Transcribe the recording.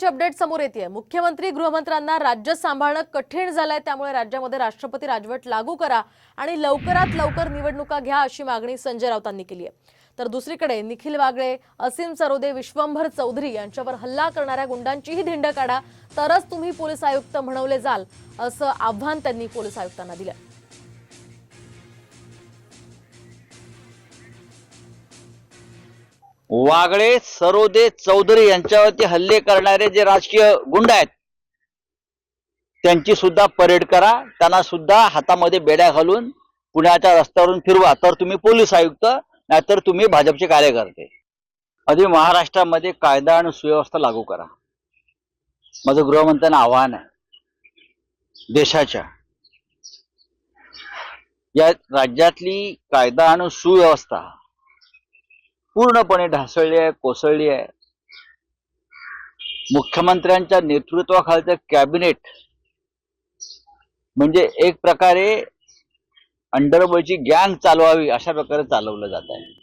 महत्वाची अपडेट समोर येते मुख्यमंत्री गृहमंत्र्यांना राज्य सांभाळणं कठीण झालंय त्यामुळे राज्यामध्ये राष्ट्रपती राजवट लागू करा आणि लवकरात लवकर निवडणुका घ्या अशी मागणी संजय राऊतांनी केली आहे. तर दुसरीकडे निखिल वागळे असीम सरोदे विश्वंभर चौधरी यांच्यावर हल्ला करणाऱ्या गुंडांचीही धिंड काढा. तरच तुम्ही पोलीस आयुक्त म्हणवले जाल असं आव्हान त्यांनी पोलीस आयुक्तांना दिलं वागळे सरोदे चौधरी यांच्यावरती हल्ले करणारे जे राजकीय गुंड आहेत त्यांची सुद्धा परेड करा. त्यांना सुद्धा हातामध्ये बेड्या घालून पुण्याच्या रस्त्यावरून फिरवा. तर तुम्ही पोलीस आयुक्त नाहीतर तुम्ही भाजपचे कार्यकर्ते. आधी महाराष्ट्रामध्ये कायदा आणि सुव्यवस्था लागू करा. माझं गृहमंत्र्यांना आव्हान आहे. देशाच्या. या राज्यातली कायदा आणि सुव्यवस्था पूर्णपणे ढासळली आहे कोसळली आहे. मुख्यमंत्र्यांच्या नेतृत्वाखालचं कॅबिनेट म्हणजे एक प्रकारे अंडरवर्ल्डची गँग चालवावी अशा प्रकारे चालवलं जात आहे.